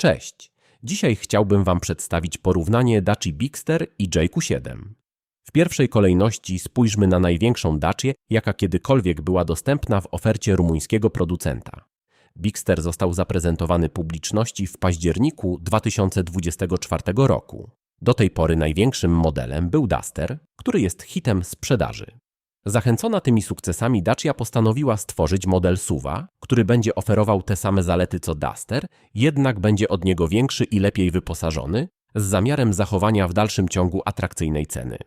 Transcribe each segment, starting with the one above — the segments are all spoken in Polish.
Cześć! Dzisiaj chciałbym Wam przedstawić porównanie Daci Bigster i JQ7. W pierwszej kolejności spójrzmy na największą Dacię, jaka kiedykolwiek była dostępna w ofercie rumuńskiego producenta. Bigster został zaprezentowany publiczności w październiku 2024 roku. Do tej pory największym modelem był Duster, który jest hitem sprzedaży. Zachęcona tymi sukcesami Dacia postanowiła stworzyć model SUVa, który będzie oferował te same zalety co Duster, jednak będzie od niego większy i lepiej wyposażony, z zamiarem zachowania w dalszym ciągu atrakcyjnej ceny.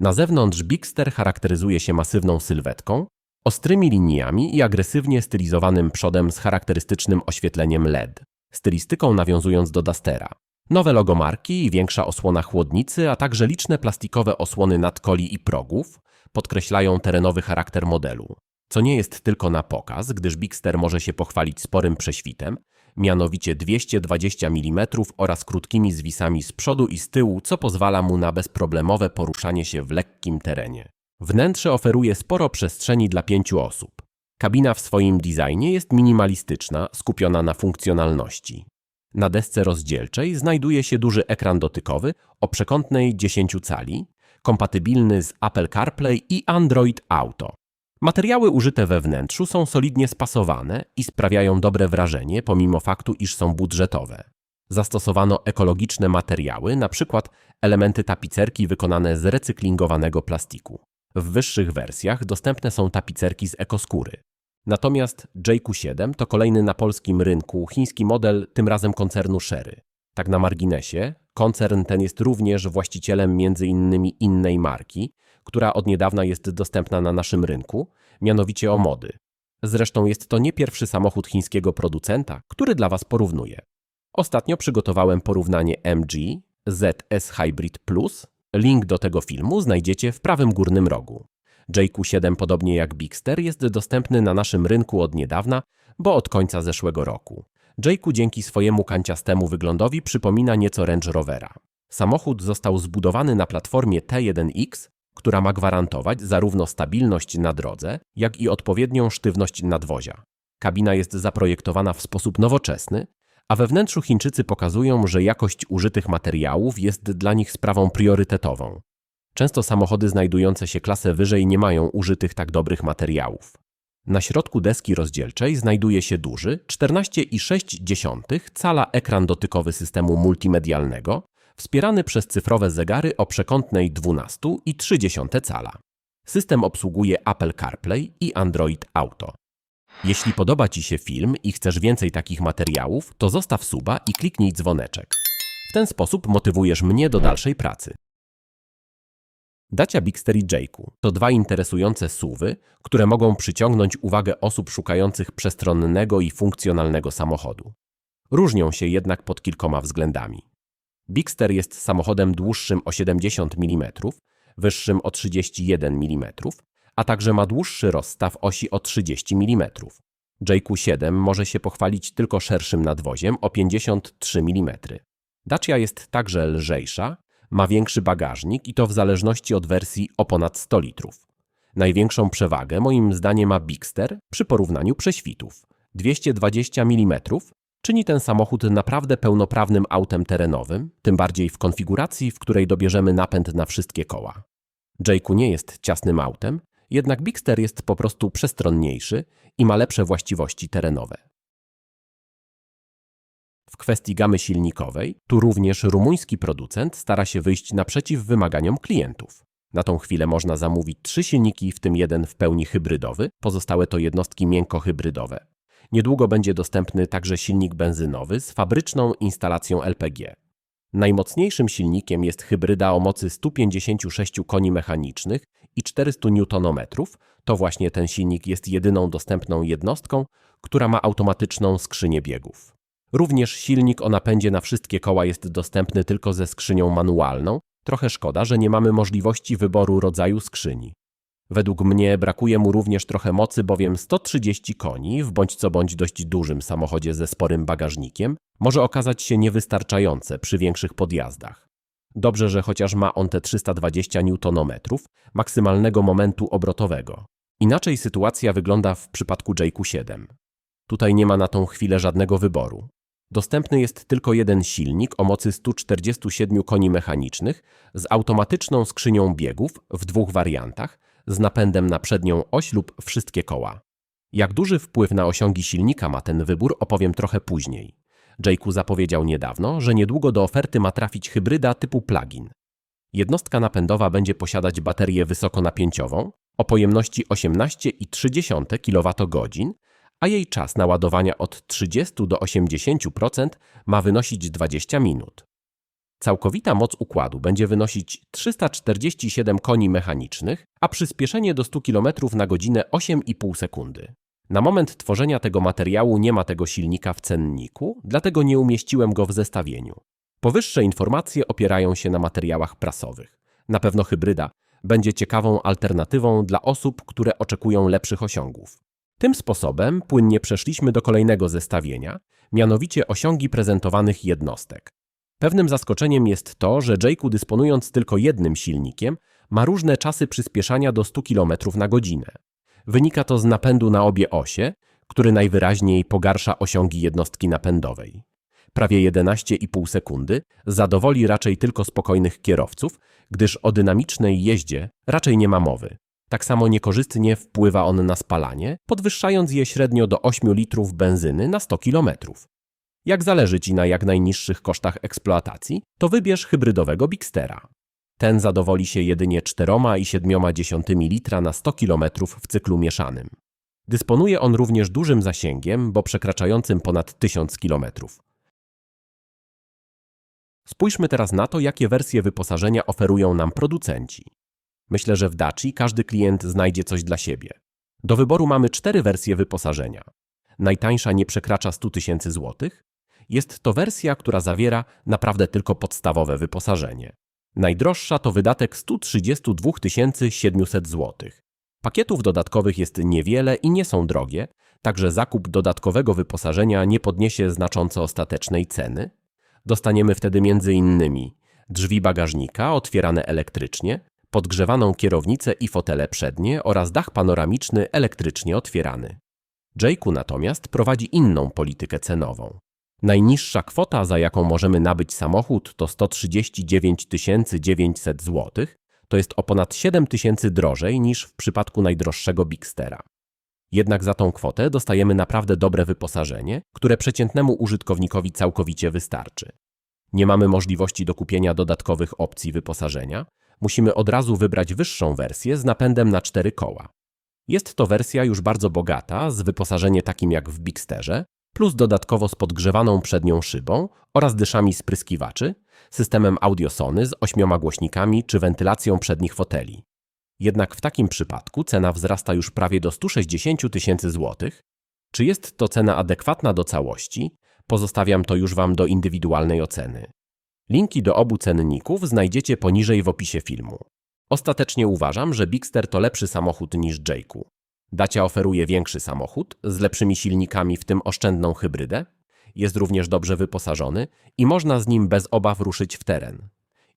Na zewnątrz Bigster charakteryzuje się masywną sylwetką, ostrymi liniami i agresywnie stylizowanym przodem z charakterystycznym oświetleniem LED, stylistyką nawiązując do Dustera. Nowe logo marki i większa osłona chłodnicy, a także liczne plastikowe osłony nadkoli i progów podkreślają terenowy charakter modelu. Co nie jest tylko na pokaz, gdyż Bigster może się pochwalić sporym prześwitem, mianowicie 220 mm oraz krótkimi zwisami z przodu i z tyłu, co pozwala mu na bezproblemowe poruszanie się w lekkim terenie. Wnętrze oferuje sporo przestrzeni dla pięciu osób. Kabina w swoim designie jest minimalistyczna, skupiona na funkcjonalności. Na desce rozdzielczej znajduje się duży ekran dotykowy o przekątnej 10 cali, kompatybilny z Apple CarPlay i Android Auto. Materiały użyte we wnętrzu są solidnie spasowane i sprawiają dobre wrażenie, pomimo faktu, iż są budżetowe. Zastosowano ekologiczne materiały, np. elementy tapicerki wykonane z recyklingowanego plastiku. W wyższych wersjach dostępne są tapicerki z ekoskóry. Natomiast JQ7 to kolejny na polskim rynku chiński model, tym razem koncernu Sherry. Tak na marginesie, koncern ten jest również właścicielem m.in. innej marki, która od niedawna jest dostępna na naszym rynku, mianowicie Omody. Zresztą jest to nie pierwszy samochód chińskiego producenta, który dla Was porównuję. Ostatnio przygotowałem porównanie MG ZS Hybrid Plus. Link do tego filmu znajdziecie w prawym górnym rogu. JQ7, podobnie jak Bigster, jest dostępny na naszym rynku od niedawna, bo od końca zeszłego roku. JQ dzięki swojemu kanciastemu wyglądowi przypomina nieco Range Rovera. Samochód został zbudowany na platformie T1X, która ma gwarantować zarówno stabilność na drodze, jak i odpowiednią sztywność nadwozia. Kabina jest zaprojektowana w sposób nowoczesny, a we wnętrzu Chińczycy pokazują, że jakość użytych materiałów jest dla nich sprawą priorytetową. Często samochody znajdujące się klasę wyżej nie mają użytych tak dobrych materiałów. Na środku deski rozdzielczej znajduje się duży 14,6 cala ekran dotykowy systemu multimedialnego, wspierany przez cyfrowe zegary o przekątnej 12,3 cala. System obsługuje Apple CarPlay i Android Auto. Jeśli podoba Ci się film i chcesz więcej takich materiałów, to zostaw suba i kliknij dzwoneczek. W ten sposób motywujesz mnie do dalszej pracy. Dacia Bigster i Jayku to dwa interesujące SUVy, które mogą przyciągnąć uwagę osób szukających przestronnego i funkcjonalnego samochodu. Różnią się jednak pod kilkoma względami. Bigster jest samochodem dłuższym o 70 mm, wyższym o 31 mm, a także ma dłuższy rozstaw osi o 30 mm. JQ7 może się pochwalić tylko szerszym nadwoziem o 53 mm. Dacia jest także lżejsza, ma większy bagażnik i to w zależności od wersji o ponad 100 litrów. Największą przewagę moim zdaniem ma Bigster przy porównaniu prześwitów. 220 mm czyni ten samochód naprawdę pełnoprawnym autem terenowym, tym bardziej w konfiguracji, w której dobierzemy napęd na wszystkie koła. Jayku nie jest ciasnym autem, jednak Bigster jest po prostu przestronniejszy i ma lepsze właściwości terenowe. Kwestii gamy silnikowej, tu również rumuński producent stara się wyjść naprzeciw wymaganiom klientów. Na tą chwilę można zamówić trzy silniki, w tym jeden w pełni hybrydowy, pozostałe to jednostki miękko-hybrydowe. Niedługo będzie dostępny także silnik benzynowy z fabryczną instalacją LPG. Najmocniejszym silnikiem jest hybryda o mocy 156 koni mechanicznych i 400 Nm. To właśnie ten silnik jest jedyną dostępną jednostką, która ma automatyczną skrzynię biegów. Również silnik o napędzie na wszystkie koła jest dostępny tylko ze skrzynią manualną. Trochę szkoda, że nie mamy możliwości wyboru rodzaju skrzyni. Według mnie brakuje mu również trochę mocy, bowiem 130 koni w bądź co bądź dość dużym samochodzie ze sporym bagażnikiem może okazać się niewystarczające przy większych podjazdach. Dobrze, że chociaż ma on te 320 Nm maksymalnego momentu obrotowego. Inaczej sytuacja wygląda w przypadku JQ7. Tutaj nie ma na tą chwilę żadnego wyboru. Dostępny jest tylko jeden silnik o mocy 147 koni mechanicznych z automatyczną skrzynią biegów w dwóch wariantach z napędem na przednią oś lub wszystkie koła. Jak duży wpływ na osiągi silnika ma ten wybór, opowiem trochę później. Jake'u zapowiedział niedawno, że niedługo do oferty ma trafić hybryda typu plug-in. Jednostka napędowa będzie posiadać baterię wysokonapięciową o pojemności 18,3 kWh, a jej czas naładowania od 30 do 80% ma wynosić 20 minut. Całkowita moc układu będzie wynosić 347 koni mechanicznych, a przyspieszenie do 100 km na godzinę 8,5 sekundy. Na moment tworzenia tego materiału nie ma tego silnika w cenniku, dlatego nie umieściłem go w zestawieniu. Powyższe informacje opierają się na materiałach prasowych. Na pewno hybryda będzie ciekawą alternatywą dla osób, które oczekują lepszych osiągów. Tym sposobem płynnie przeszliśmy do kolejnego zestawienia, mianowicie osiągi prezentowanych jednostek. Pewnym zaskoczeniem jest to, że Jake'u dysponując tylko jednym silnikiem, ma różne czasy przyspieszania do 100 km na godzinę. Wynika to z napędu na obie osie, który najwyraźniej pogarsza osiągi jednostki napędowej. Prawie 11,5 sekundy zadowoli raczej tylko spokojnych kierowców, gdyż o dynamicznej jeździe raczej nie ma mowy. Tak samo niekorzystnie wpływa on na spalanie, podwyższając je średnio do 8 litrów benzyny na 100 km. Jak zależy Ci na jak najniższych kosztach eksploatacji, to wybierz hybrydowego Bigstera. Ten zadowoli się jedynie 4,7 litra na 100 km w cyklu mieszanym. Dysponuje on również dużym zasięgiem, bo przekraczającym ponad 1000 km. Spójrzmy teraz na to, jakie wersje wyposażenia oferują nam producenci. Myślę, że w Daci każdy klient znajdzie coś dla siebie. Do wyboru mamy cztery wersje wyposażenia. Najtańsza nie przekracza 100 tysięcy złotych. Jest to wersja, która zawiera naprawdę tylko podstawowe wyposażenie. Najdroższa to wydatek 132 700 zł. Pakietów dodatkowych jest niewiele i nie są drogie, także zakup dodatkowego wyposażenia nie podniesie znacząco ostatecznej ceny. Dostaniemy wtedy m.in. drzwi bagażnika otwierane elektrycznie, podgrzewaną kierownicę i fotele przednie oraz dach panoramiczny elektrycznie otwierany. Jake'u natomiast prowadzi inną politykę cenową. Najniższa kwota, za jaką możemy nabyć samochód, to 139 900 zł, to jest o ponad 7 tysięcy drożej niż w przypadku najdroższego Bigstera. Jednak za tą kwotę dostajemy naprawdę dobre wyposażenie, które przeciętnemu użytkownikowi całkowicie wystarczy. Nie mamy możliwości dokupienia dodatkowych opcji wyposażenia, musimy od razu wybrać wyższą wersję z napędem na cztery koła. Jest to wersja już bardzo bogata, z wyposażeniem takim jak w Bigsterze, plus dodatkowo z podgrzewaną przednią szybą oraz dyszami spryskiwaczy, systemem audiosony z ośmioma głośnikami czy wentylacją przednich foteli. Jednak w takim przypadku cena wzrasta już prawie do 160 tysięcy złotych. Czy jest to cena adekwatna do całości? Pozostawiam to już Wam do indywidualnej oceny. Linki do obu cenników znajdziecie poniżej w opisie filmu. Ostatecznie uważam, że Bigster to lepszy samochód niż Jake'u. Dacia oferuje większy samochód z lepszymi silnikami, w tym oszczędną hybrydę. Jest również dobrze wyposażony i można z nim bez obaw ruszyć w teren.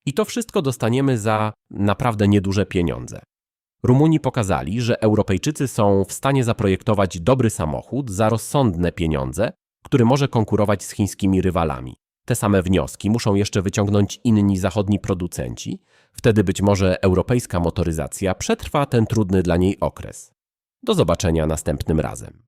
I to wszystko dostaniemy za naprawdę nieduże pieniądze. Rumuni pokazali, że Europejczycy są w stanie zaprojektować dobry samochód za rozsądne pieniądze, który może konkurować z chińskimi rywalami. Te same wnioski muszą jeszcze wyciągnąć inni zachodni producenci, wtedy być może europejska motoryzacja przetrwa ten trudny dla niej okres. Do zobaczenia następnym razem.